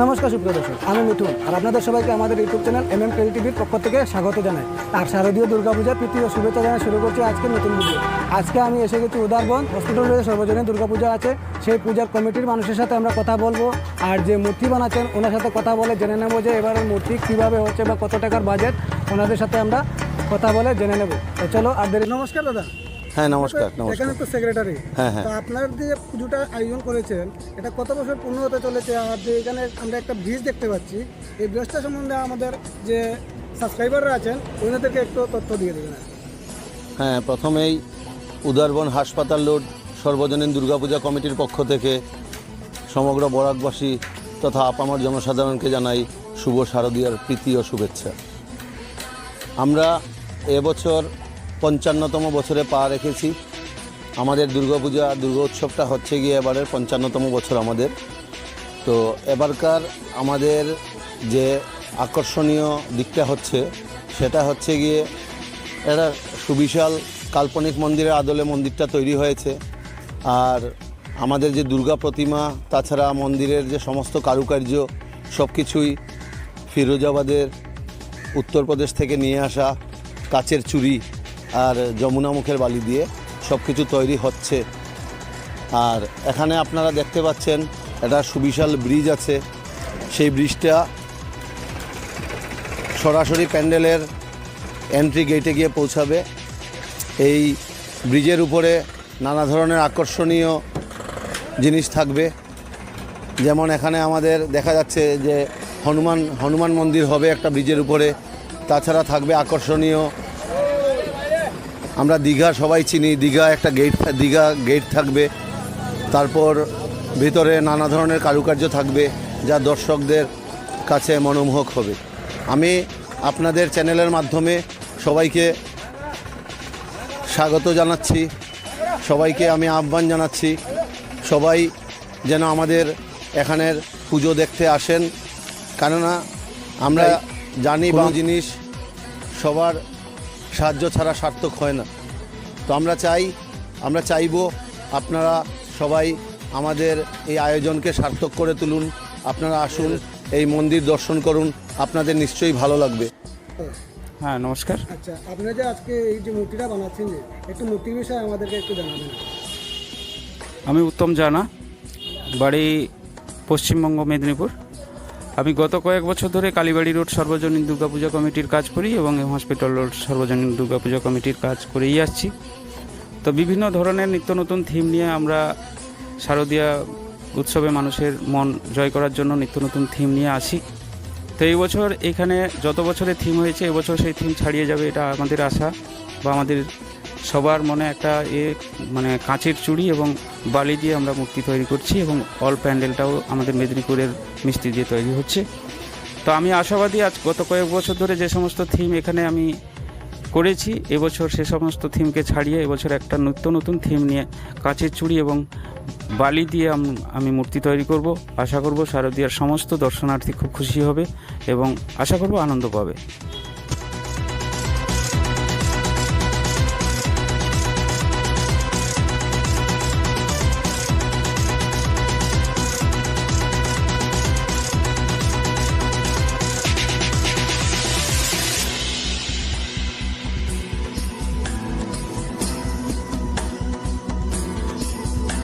নমস্কার, সুপ্রিয় দর্শক। আমি মিঠুন, আর আপনাদের সবাইকে আমাদের ইউটিউব চ্যানেল এম এম টিভির পক্ষ থেকে স্বাগত জানাই। আর শারদীয় দুর্গাপূজার প্রীতি ও শুভেচ্ছা জানাই শুরু করছি আজকে নতুন ভিডিও আজকে আমি এসে গেছি উদারবন হসপিটাল রয়েছে সর্বজনীন দুর্গাপূজা আছে। সেই পূজার কমিটির মানুষের সাথে আমরা কথা বলব। আর যে মূর্তি বানাচ্ছেন, ওনার সাথে কথা বলে জেনে নেব যে এবারের মূর্তি কীভাবে হচ্ছে বা কত টাকার বাজেট ওনাদের সাথে আমরা কথা বলে জেনে নেব। তো চলো আর দেরি নমস্কার দাদা। হ্যাঁ নমস্কার নমস্কার। এখানে তো সেক্রেটারি হ্যাঁ, হ্যাঁ। আপনার যে পুজোটা আয়োজন করেছেন এটা কত বছর পূর্ণ হতে চলেছে? আর যে এখানে আমরা একটা ব্রিজ দেখতে পাচ্ছি এই ব্রিজটা সম্বন্ধে আমাদের যে সাবস্ক্রাইবাররা আছেন ওনাদেরকে একটু তথ্য দিয়ে দেবেন। হ্যাঁ প্রথমেই উদারবন হাসপাতাল রোড সর্বজনীন দুর্গাপূজা কমিটির পক্ষ থেকে সমগ্র বরাকবাসী তথা আপামর জনসাধারণকে জানাই শুভ শারদীয়ার প্রীতি ও শুভেচ্ছা। আমরা এবছর পঞ্চান্নতম বছরে পা রেখেছি। আমাদের দুর্গাপূজা দুর্গা উৎসবটা হচ্ছে গিয়ে এবারের পঞ্চান্নতম বছর আমাদের। তো এবারকার আমাদের যে আকর্ষণীয় দিকটা হচ্ছে, সেটা হচ্ছে গিয়ে একটা সুবিশাল কাল্পনিক মন্দিরের আদলে মন্দিরটা তৈরি হয়েছে। আর আমাদের যে দুর্গা প্রতিমা, তাছাড়া মন্দিরের যে সমস্ত কারুকার্য সব কিছুই ফিরোজাবাদের উত্তরপ্রদেশ থেকে নিয়ে আসা কাচের চুড়ি আর যমুনামুখের বালি দিয়ে সব কিছু তৈরি হচ্ছে। আর এখানে আপনারা দেখতে পাচ্ছেন একটা সুবিশাল ব্রিজ আছে। সেই ব্রিজটা সরাসরি প্যান্ডেলের এন্ট্রি গেটে গিয়ে পৌঁছাবে। এই ব্রিজের উপরে নানা ধরনের আকর্ষণীয় জিনিস থাকবে। যেমন এখানে আমাদের দেখা যাচ্ছে যে হনুমান হনুমান মন্দির হবে একটা ব্রিজের উপরে। তাছাড়া থাকবে আকর্ষণীয় আমরা দীঘা সবাই চিনি দীঘা একটা গেট দীঘা গেট থাকবে। তারপর ভিতরে নানা ধরনের কারুকার্য থাকবে যা দর্শকদের কাছে মনোমোহক হবে। আমি আপনাদের চ্যানেলের মাধ্যমে সবাইকে স্বাগত জানাচ্ছি সবাইকে আমি আহ্বান জানাচ্ছি সবাই যেন আমাদের এখানের পুজো দেখতে আসেন। কেননা আমরা জানি বা জিনিস সবার সাহায্য ছাড়া সার্থক হয় না। তো আমরা চাই আমরা চাইব আপনারা সবাই আমাদের এই আয়োজনকে সার্থক করে তুলুন। আপনারা আসুন এই মন্দির দর্শন করুন আপনাদের নিশ্চয়ই ভালো লাগবে। হ্যাঁ নমস্কার। আচ্ছা আপনারা যে আজকে এই যে মূর্তিটা বানাচ্ছেন যে একটু মূর্তির বিষয়ে আমাদেরকে একটু জানাবেন। আমি উত্তম জানা বাড়ি পশ্চিমবঙ্গ মেদিনীপুর। আমি গত কয়েক বছর ধরে কালীবাড়ি রোড সর্বজনীন দুর্গাপূজা কমিটির কাজ করি এবং হসপিটাল রোড সর্বজনীন দুর্গাপূজা কমিটির কাজ করেই আসছি। তো বিভিন্ন ধরনের নিত্য নতুন থিম নিয়ে আমরা শারদীয়া উৎসবে মানুষের মন জয় করার জন্য নিত্য নতুন থিম নিয়ে আসি। তো এই বছর এখানে যত বছরের থিম হয়েছে এবছর সেই থিম ছাড়িয়ে যাবে এটা আমাদের আশা বা আমাদের সবার মনে একটা এ মানে কাঁচের চুড়ি এবং বালি দিয়ে আমরা মূর্তি তৈরি করছি এবং অল প্যান্ডেলটাও আমাদের মেদিনীপুরের মিস্ত্রি দিয়ে তৈরি হচ্ছে। তো আমি আশাবাদী আজ গত কয়েক বছর ধরে যে সমস্ত থিম এখানে আমি করেছি, এবছর সে সমস্ত থিমকে ছাড়িয়ে এবছর একটা নিত্য নতুন থিম নিয়ে কাঁচের চুড়ি এবং বালি দিয়ে আমি মূর্তি তৈরি করব। আশা করব শারদীয়ার সমস্ত দর্শনার্থী খুব খুশি হবে এবং আশা করব আনন্দ পাবে।